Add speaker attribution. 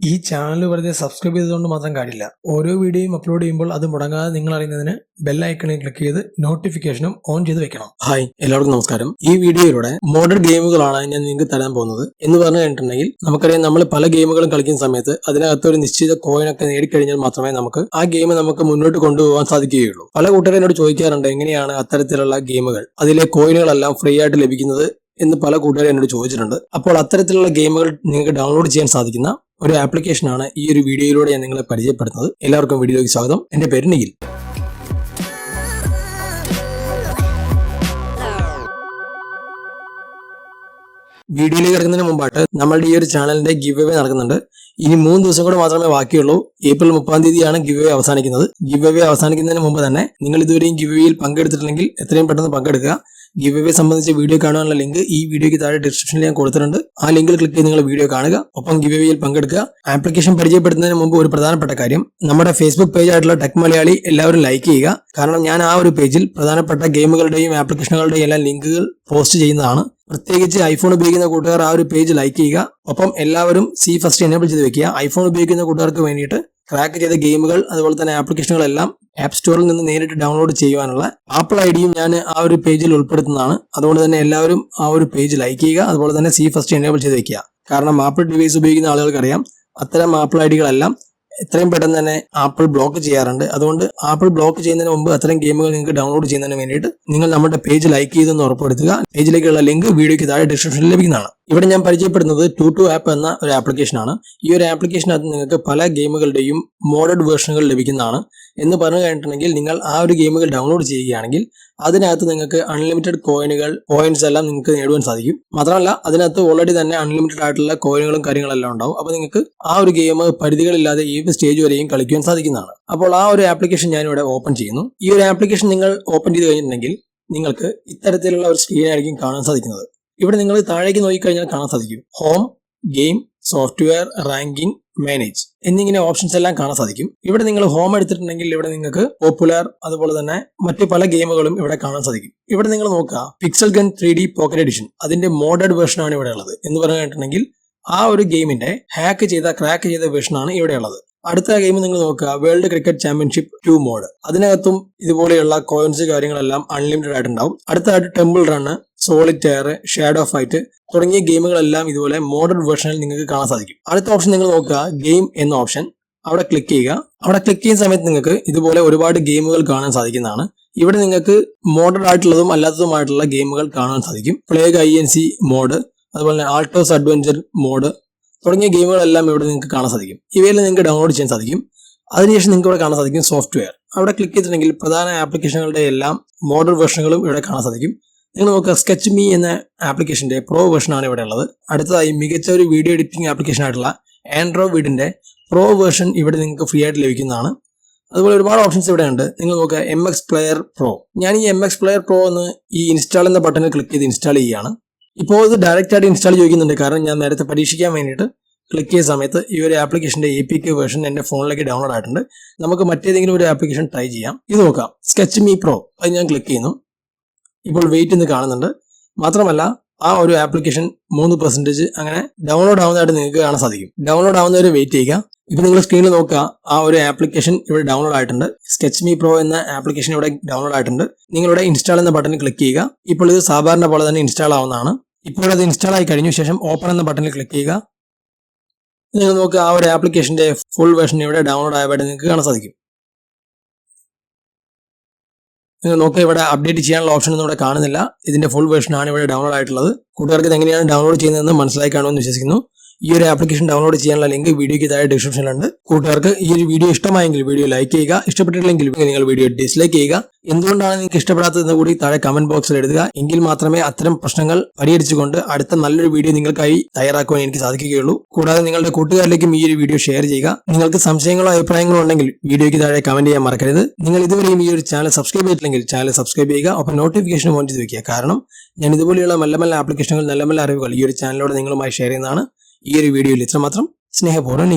Speaker 1: ഈ ചാനൽ വെറുതെ സബ്സ്ക്രൈബ് ചെയ്തതുകൊണ്ട് മാത്രം കാര്യമില്ല. ഓരോ വീഡിയോയും അപ്ലോഡ് ചെയ്യുമ്പോൾ അത് മുടങ്ങാതെ നിങ്ങൾ അറിയുന്നതിന് ബെൽ ഐക്കണിൽ ക്ലിക്ക് ചെയ്ത് നോട്ടിഫിക്കേഷനും ഓൺ ചെയ്ത് വെക്കണം. ഹായ് എല്ലാവർക്കും നമസ്കാരം. ഈ വീഡിയോയിലൂടെ മോഡേൺ ഗെയിമുകളാണ് ഞാൻ നിങ്ങൾക്ക് തരാൻ പോകുന്നത് എന്ന് പറഞ്ഞു കഴിഞ്ഞിട്ടുണ്ടെങ്കിൽ നമുക്കറിയാം നമ്മൾ പല ഗെയിമുകളും കളിക്കുന്ന സമയത്ത് അതിനകത്ത് ഒരു നിശ്ചിത കോയിനൊക്കെ നേടിക്കഴിഞ്ഞാൽ മാത്രമേ നമുക്ക് ആ ഗെയിം നമുക്ക് മുന്നോട്ട് കൊണ്ടുപോകാൻ സാധിക്കുകയുള്ളൂ. പല കൂട്ടരും എന്നോട് ചോദിക്കാറുണ്ട് എങ്ങനെയാണ് അത്തരത്തിലുള്ള ഗെയിമുകൾ അതിലെ കോയിനുകളെല്ലാം ഫ്രീ ആയിട്ട് ലഭിക്കുന്നത് എന്ന് പല കൂട്ടുകാരും എന്നോട് ചോദിച്ചിട്ടുണ്ട്. അപ്പോൾ അത്തരത്തിലുള്ള ഗെയിമുകൾ നിങ്ങൾക്ക് ഡൗൺലോഡ് ചെയ്യാൻ സാധിക്കുന്ന ഒരു ആപ്ലിക്കേഷനാണ് ഈ ഒരു വീഡിയോയിലൂടെ ഞാൻ നിങ്ങളെ പരിചയപ്പെടുത്തുന്നത്. എല്ലാവർക്കും വീഡിയോയ്ക്ക് സ്വാഗതം. എന്റെ പേര് നിഖിൽ. വീഡിയോയിലേക്ക് കിടക്കുന്നതിന് മുമ്പായിട്ട് നമ്മളുടെ ഈ ഒരു ചാനലിന്റെ ഗിവ് അവേ നടക്കുന്നുണ്ട്. ഇനി മൂന്ന് ദിവസം കൂടെ മാത്രമേ ബാക്കിയുള്ളൂ. ഏപ്രിൽ മുപ്പാം തീയതിയാണ് ഗിവ് അവേ അവസാനിക്കുന്നത്. ഗിവ് അവേ അവസാനിക്കുന്നതിന് മുമ്പ് തന്നെ നിങ്ങൾ ഇതുവരെയും ഗിവ് അവേയിൽ പങ്കെടുത്തിട്ടില്ലെങ്കിൽ എത്രയും പെട്ടെന്ന് പങ്കെടുക്കുക. ഗിവ് അവേ സംബന്ധിച്ച വീഡിയോ കാണാനുള്ള ലിങ്ക് ഈ വീഡിയോയ്ക്ക് താഴെ ഡിസ്ക്രിപ്ഷനിൽ ഞാൻ കൊടുത്തിട്ടുണ്ട്. ആ ലിങ്കിൽ ക്ലിക്ക് ചെയ്ത് നിങ്ങൾ വീഡിയോ കാണുക. ഒപ്പം ഗിവ് അവേയിൽ പങ്കെടുക്കുക. ആപ്ലിക്കേഷൻ പരിചയപ്പെടുത്തുന്നതിന് മുമ്പ് ഒരു പ്രധാനപ്പെട്ട കാര്യം. നമ്മുടെ ഫേസ്ബുക്ക് പേജ് ആയിട്ടുള്ള ടെക് മലയാളി എല്ലാവരും ലൈക്ക് ചെയ്യുക. കാരണം ഞാൻ ആ ഒരു പേജിൽ പ്രധാനപ്പെട്ട ഗെയിമുകളുടെയും ആപ്ലിക്കേഷനുകളുടെയും എല്ലാം ലിങ്കുകൾ പോസ്റ്റ് ചെയ്യുന്നതാണ്. പ്രത്യേകിച്ച് ഐഫോൺ ഉപയോഗിക്കുന്ന കൂട്ടുകാർ ആ ഒരു പേജ് ലൈക്ക് ചെയ്യുക. ഒപ്പം എല്ലാവരും സി ഫസ്റ്റ് എനേബിൾ ചെയ്ത് വെക്കുക. ഐഫോൺ ഉപയോഗിക്കുന്ന കൂട്ടുകാർക്ക് വേണ്ടിയിട്ട് ക്രാക്ക് ചെയ്ത ഗെയിമുകൾ അതുപോലെ തന്നെ ആപ്ലിക്കേഷനുകളെല്ലാം ആപ്പ് സ്റ്റോറിൽ നിന്ന് നേരിട്ട് ഡൗൺലോഡ് ചെയ്യുവാനുള്ള ആപ്പിൾ ഐഡിയും ഡിയും ഞാൻ ആ ഒരു പേജിൽ ഉൾപ്പെടുത്തുന്നതാണ്. അതുകൊണ്ട് തന്നെ എല്ലാവരും ആ ഒരു പേജ് ലൈക്ക് ചെയ്യുക അതുപോലെ തന്നെ സി ഫസ്റ്റ് എനേബിൾ ചെയ്ത് വെക്കുക. കാരണം ആപ്പിൾ ഡിവൈസ് ഉപയോഗിക്കുന്ന ആളുകൾക്കറിയാം അത്തരം ആപ്പിൾ ഐ ഡികളെല്ലാം എത്രയും പെട്ടെന്ന് തന്നെ ആപ്പിൾ ബ്ലോക്ക് ചെയ്യാറുണ്ട്. അതുകൊണ്ട് ആപ്പിൾ ബ്ലോക്ക് ചെയ്യുന്നതിന് മുമ്പ് അത്തരം ഗെയിമുകൾ നിങ്ങൾക്ക് ഡൗൺലോഡ് ചെയ്യുന്നതിന് വേണ്ടിയിട്ട് നിങ്ങൾ നമ്മുടെ പേജ് ലൈക്ക് ചെയ്തെന്ന് ഉറപ്പെടുത്തുക പേജിലേക്കുള്ള ലിങ്ക് വീഡിയോയ്ക്ക് താഴെ ഡിസ്ക്രിപ്ഷനിൽ ലഭിക്കുന്നതാണ്. ഇവിടെ ഞാൻ പരിചയപ്പെടുന്നത് ടു ടു ആപ്പ് എന്ന ഒരു ആപ്ലിക്കേഷനാണ് ഈ ഒരു ആപ്ലിക്കേഷനകത്ത് നിങ്ങൾക്ക് പല ഗെയിമുകളുടെയും മോഡഡ് വേർഷനുകൾ ലഭിക്കുന്നതാണ്. എന്ന് പറഞ്ഞു കഴിഞ്ഞിട്ടുണ്ടെങ്കിൽ നിങ്ങൾ ആ ഒരു ഗെയിമുകൾ ഡൗൺലോഡ് ചെയ്യുകയാണെങ്കിൽ അതിനകത്ത് നിങ്ങൾക്ക് അൺലിമിറ്റഡ് കോയിനുകൾ പോയിന്റ്സ് എല്ലാം നിങ്ങൾക്ക് നേടുവാൻ സാധിക്കും. മാത്രമല്ല അതിനകത്ത് ഓൾറെഡി തന്നെ അൺലിമിറ്റഡ് ആയിട്ടുള്ള കോയിനുകളും കാര്യങ്ങളെല്ലാം ഉണ്ടാവും. അപ്പോൾ നിങ്ങൾക്ക് ആ ഒരു ഗെയിം പരിധികളില്ലാതെ ഏത് സ്റ്റേജ് വരെയും കളിക്കുവാൻ സാധിക്കുന്നതാണ്. അപ്പോൾ ആ ഒരു ആപ്ലിക്കേഷൻ ഞാൻ ഇവിടെ ഓപ്പൺ ചെയ്യുന്നു. ഈ ഒരു ആപ്ലിക്കേഷൻ നിങ്ങൾ ഓപ്പൺ ചെയ്ത് കഴിഞ്ഞിട്ടുണ്ടെങ്കിൽ നിങ്ങൾക്ക് ഇത്തരത്തിലുള്ള ഒരു സ്ക്രീൻ ആയിരിക്കും കാണാൻ സാധിക്കുന്നത്. ഇവിടെ നിങ്ങൾ താഴേക്ക് നോക്കിക്കഴിഞ്ഞാൽ കാണാൻ സാധിക്കും. Home game software ranking manage എന്നിങ്ങനെ ഓപ്ഷൻസ് എല്ലാം കാണാൻ സാധിക്കും. ഇവിടെ നിങ്ങൾ ഹോം എടുത്തിട്ടുണ്ടെങ്കിൽ ഇവിടെ നിങ്ങൾക്ക് പോപ്പുലർ അതുപോലെ തന്നെ മറ്റ് പല ഗെയിമുകളും ഇവിടെ കാണാൻ സാധിക്കും. ഇവിടെ നിങ്ങൾ നോക്കുക pixel gun three D pocket edition അതിന്റെ മോഡേഡ് വേർഷൻ ആണ് ഇവിടെ ഉള്ളത്. എന്ന് പറഞ്ഞിട്ടുണ്ടെങ്കിൽ ആ ഒരു ഗെയിമിന്റെ ഹാക്ക് ചെയ്ത ക്രാക്ക് ചെയ്ത വേർഷൻ ആണ് ഇവിടെ ഉള്ളത്. അടുത്ത ഗെയിം നിങ്ങൾ നോക്കുക world cricket championship two mode അതിനകത്തും ഇതുപോലെയുള്ള കോയിൻസ് കാര്യങ്ങളെല്ലാം അൺലിമിറ്റഡ് ആയിട്ടുണ്ടാവും. അടുത്തതായിട്ട് temple run solitaire shadow fight തുടങ്ങിയ ഗെയിമുകളെല്ലാം ഇതുപോലെ മോഡേൺ വേർഷനിൽ നിങ്ങൾക്ക് കാണാൻ സാധിക്കും. അടുത്ത ഓപ്ഷൻ നിങ്ങൾ നോക്കുക ഗെയിം എന്ന ഓപ്ഷൻ അവിടെ ക്ലിക്ക് ചെയ്യുക. അവിടെ ക്ലിക്ക് ചെയ്യുന്ന സമയത്ത് നിങ്ങൾക്ക് ഇതുപോലെ ഒരുപാട് ഗെയിമുകൾ കാണാൻ സാധിക്കുന്നതാണ്. ഇവിടെ നിങ്ങൾക്ക് മോഡേൺ ആയിട്ടുള്ളതും അല്ലാത്തതുമായിട്ടുള്ള ഗെയിമുകൾ കാണാൻ സാധിക്കും. Plague I N C mode അതുപോലെ തന്നെ ആൾട്ടോസ് അഡ്വഞ്ചർ മോഡ് തുടങ്ങിയ ഗെയിമുകളെല്ലാം ഇവിടെ നിങ്ങൾക്ക് കാണാൻ സാധിക്കും. ഇവയെല്ലാം നിങ്ങൾക്ക് ഡൗൺലോഡ് ചെയ്യാൻ സാധിക്കും. അതിനുശേഷം നിങ്ങൾക്ക് ഇവിടെ കാണാൻ സാധിക്കും സോഫ്റ്റ്വെയർ അവിടെ ക്ലിക്ക് ചെയ്തിട്ടുണ്ടെങ്കിൽ പ്രധാന ആപ്ലിക്കേഷനുകളുടെ എല്ലാം മോഡൽ വേർഷനുകളും ഇവിടെ കാണാൻ സാധിക്കും. നിങ്ങൾ നോക്കുക സ്കെച്ച് മീ എന്ന ആപ്ലിക്കേഷന്റെ പ്രോ വേർഷൻ ആണ് ഇവിടെ ഉള്ളത്. അടുത്തതായി മികച്ച ഒരു വീഡിയോ എഡിറ്റിംഗ് ആപ്ലിക്കേഷൻ ആയിട്ടുള്ള ആൻഡ്രോയിഡിന്റെ പ്രോ വേർഷൻ ഇവിടെ നിങ്ങൾക്ക് ഫ്രീ ആയിട്ട് ലഭിക്കുന്നതാണ്. അതുപോലെ ഒരുപാട് ഓപ്ഷൻസ് ഇവിടെ ഉണ്ട്. നിങ്ങൾ നോക്കുക എം എക്സ് പ്ലെയർ പ്രോ ഞാൻ ഈ എം എക്സ് പ്ലെയർ പ്രോ എന്ന് ഈ ഇൻസ്റ്റാൾ എന്ന ബട്ടണിൽ ക്ലിക്ക് ചെയ്ത് ഇൻസ്റ്റാൾ ചെയ്യുകയാണ്. ഇപ്പോൾ ഇത് ഡയറക്റ്റ് ആയിട്ട് ഇൻസ്റ്റാൾ ചോദിക്കുന്നുണ്ട്. കാരണം ഞാൻ നേരത്തെ പരീക്ഷിക്കാൻ വേണ്ടിയിട്ട് ക്ലിക്ക് ചെയ്ത സമയത്ത് ഈ ഒരു ആപ്ലിക്കേഷന്റെ എ പി കെ വേർഷൻ എന്റെ ഫോണിലേക്ക് ഡൗൺലോഡ് ആയിട്ടുണ്ട്. നമുക്ക് മറ്റേതെങ്കിലും ഒരു ആപ്ലിക്കേഷൻ ട്രൈ ചെയ്യാം. ഇത് നോക്കാം സ്കെച്ച് മീ പ്രോ അത് ഞാൻ ക്ലിക്ക് ചെയ്യുന്നു. ഇപ്പോൾ വെയിറ്റ് എന്ന് കാണുന്നുണ്ട്. മാത്രമല്ല ആ ഒരു ആപ്ലിക്കേഷൻ മൂന്ന് പെർസെന്റേജ് അങ്ങനെ ഡൗൺലോഡ് ആവുന്നതായിട്ട് നിങ്ങൾക്ക് കാണാൻ സാധിക്കും. ഡൗൺലോഡ് ആവുന്നവരെ വെയിറ്റ് ചെയ്യുക. ഇപ്പൊ നിങ്ങൾ സ്ക്രീനിൽ നോക്കുക. ആ ഒരു ആപ്ലിക്കേഷൻ ഇവിടെ ഡൗൺലോഡ് ആയിട്ടുണ്ട്. സ്കെച്ച് മീ പ്രോ എന്ന ആപ്ലിക്കേഷൻ ഇവിടെ ഡൗൺലോഡ് ആയിട്ടുണ്ട്. നിങ്ങളുടെ ഇൻസ്റ്റാൾ എന്ന ബട്ടണിൽ ക്ലിക്ക് ചെയ്യുക. ഇപ്പോൾ ഇത് സാധാരണ പോലെ തന്നെ ഇൻസ്റ്റാൾ ആവുന്നതാണ്. ഇപ്പോൾ അത് ഇൻസ്റ്റാൾ ആയി കഴിഞ്ഞ ശേഷം ഓപ്പൺ എന്ന ബട്ടണിൽ ക്ലിക്ക് ചെയ്യുക. നിങ്ങൾ നോക്കുക ആ ഒരു ആപ്ലിക്കേഷന്റെ ഫുൾ വേർഷൻ ഇവിടെ ഡൗൺലോഡ് ആയതായിട്ട് നിങ്ങൾക്ക് കാണാൻ സാധിക്കും. നിങ്ങൾ നോക്കുക ഇവിടെ അപ്ഡേറ്റ് ചെയ്യാനുള്ള ഓപ്ഷൻ ഒന്നും ഇവിടെ കാണുന്നില്ല. ഇതിന്റെ ഫുൾ വേർഷൻ ആണ് ഇവിടെ ഡൗൺലോഡ് ആയിട്ടുള്ളത്. കൂട്ടുകാർക്ക് ഇത് എങ്ങനെയാണ് ഡൗൺലോഡ് ചെയ്യുന്നതെന്ന് മനസ്സിലായി കാണുമെന്ന് വിശ്വസിക്കുന്നു. ഈ ഒരു ആപ്ലിക്കേഷൻ ഡൗൺലോഡ് ചെയ്യാനുള്ള ലിങ്ക് വീഡിയോയ്ക്ക് താഴെ ഡിസ്ക്രിപ്ഷനിലുണ്ട് കൂട്ടുകാർക്ക് ഈ ഒരു വീഡിയോ ഇഷ്ടമായെങ്കിൽ വീഡിയോ ലൈക്ക് ചെയ്യുക. ഇഷ്ടപ്പെട്ടിട്ടില്ലെങ്കിൽ നിങ്ങൾ വീഡിയോ ഡിസ്ലൈക്ക് ചെയ്യുക. എന്തുകൊണ്ടാണ് നിങ്ങൾക്ക് ഇഷ്ടപ്പെടാത്തതെന്ന് കൂടി താഴെ കമന്റ് ബോക്സിൽ എഴുതുക. എങ്കിൽ മാത്രമേ അത്തരം പ്രശ്നങ്ങൾ പരിഹരിച്ചുകൊണ്ട് അടുത്ത നല്ലൊരു വീഡിയോ നിങ്ങൾക്കായി തയ്യാറാക്കുവാൻ എനിക്ക് സാധിക്കുകയുള്ളൂ. കൂടാതെ നിങ്ങളുടെ കൂട്ടുകാരിലേക്കും ഈ ഒരു വീഡിയോ ഷെയർ ചെയ്യുക. നിങ്ങൾക്ക് സംശയങ്ങളോ അഭിപ്രായങ്ങളോ ഉണ്ടെങ്കിൽ വീഡിയോയ്ക്ക് താഴെ കമന്റ് ചെയ്യാൻ മറക്കരുത്. നിങ്ങൾ ഇതുവരെയും ഈ ഒരു ചാനൽ സബ്സ്ക്രൈബ് ചെയ്തിട്ടില്ലെങ്കിൽ ചാനൽ സബ്സ്ക്രൈബ് ചെയ്യുക. ഒപ്പം നോട്ടിഫിക്കേഷൻ ഓൺ ചെയ്ത് വെക്കുക. കാരണം ഞാൻ ഇതുപോലെയുള്ള നല്ല നല്ല ആപ്ലിക്കേഷനുകൾ നല്ല നല്ല അറിവുകൾ ഈ ഒരു ചാനലിലൂടെ നിങ്ങളുമായി ഷെയർ ചെയ്യുന്നതാണ്. ഈ ഒരു വീഡിയോയിൽ ഇത്രമാത്രം. സ്നേഹപൂർവം